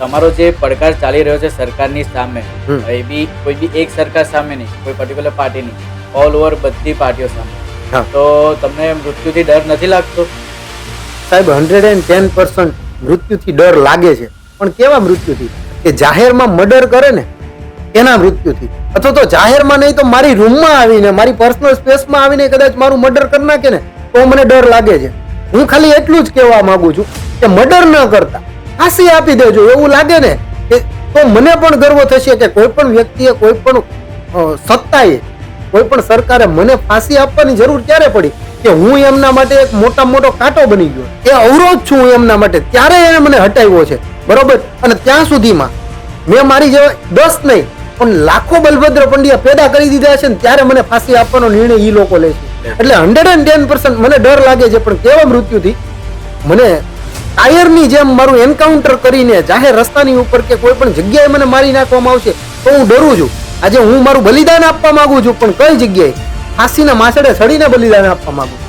તમારો જે પડકાર ચાલી રહ્યો છે સરકારની સામે. એ બી કોઈ બી એક સરકાર સામે નહીં કોઈ પર્ટિક્યુલર પાર્ટી નહીં ઓલ ઓવર બધી પાર્ટીઓ સામે. તો તમને મૃત્યુથી ડર નથી લાગતો? સાહેબ હંડ્રેડ એન્ડ ટેન પર્સન્ટ મૃત્યુથી ડર લાગે છે. પણ કેવા મૃત્યુથી? કે જાહેરમાં મર્ડર કરે ને એના મૃત્યુથી. અથવા તો જાહેરમાં નહીં તો મારી રૂમમાં આવીને મારી પર્સનલ સ્પેસમાં આવીને કદાચ મારું મર્ડર કરી નાખે ને તો મને ડર લાગે છે. હું ખાલી એટલું જ કહેવા માંગુ છું કે મર્ડર ન કરતા. ફાંસી આપી દેજો એવું લાગે ને કે તો મને પણ ગર્વ થશે કે કોઈ પણ વ્યક્તિએ કોઈ પણ સત્તાએ કોઈ પણ સરકારે મને ફાંસી આપવાની જરૂર ક્યારે પડી? કે હું એમના માટે એક મોટા મોટો કાંટો બની ગયો. એ અવરોધ છું હું એમના માટે. ત્યારે એને મને હટાવ્યો છે. બરોબર? અને ત્યાં સુધીમાં મેં મારી જેવા દસ નહીં, પણ લાખો બલભદ્ર પંડ્યા પેદા કરી દીધા છે ને ત્યારે મને ફાંસી આપવાનો નિર્ણય એ લોકો લે છે. એટલે હંડ્રેડ એન્ડ ટેન મને ડર લાગે છે, પણ કેવા મૃત્યુથી મને ટાયરની જેમ મારું એન્કાઉન્ટર કરીને જાહેર રસ્તાની ઉપર કે કોઈ પણ જગ્યાએ મને મારી નાખવામાં આવશે, તો હું ડરું છું. આજે હું મારું બલિદાન આપવા માંગુ છું, પણ કઈ જગ્યાએ? ફાંસીના માછડે સડીને બલિદાન આપવા માંગુ છું.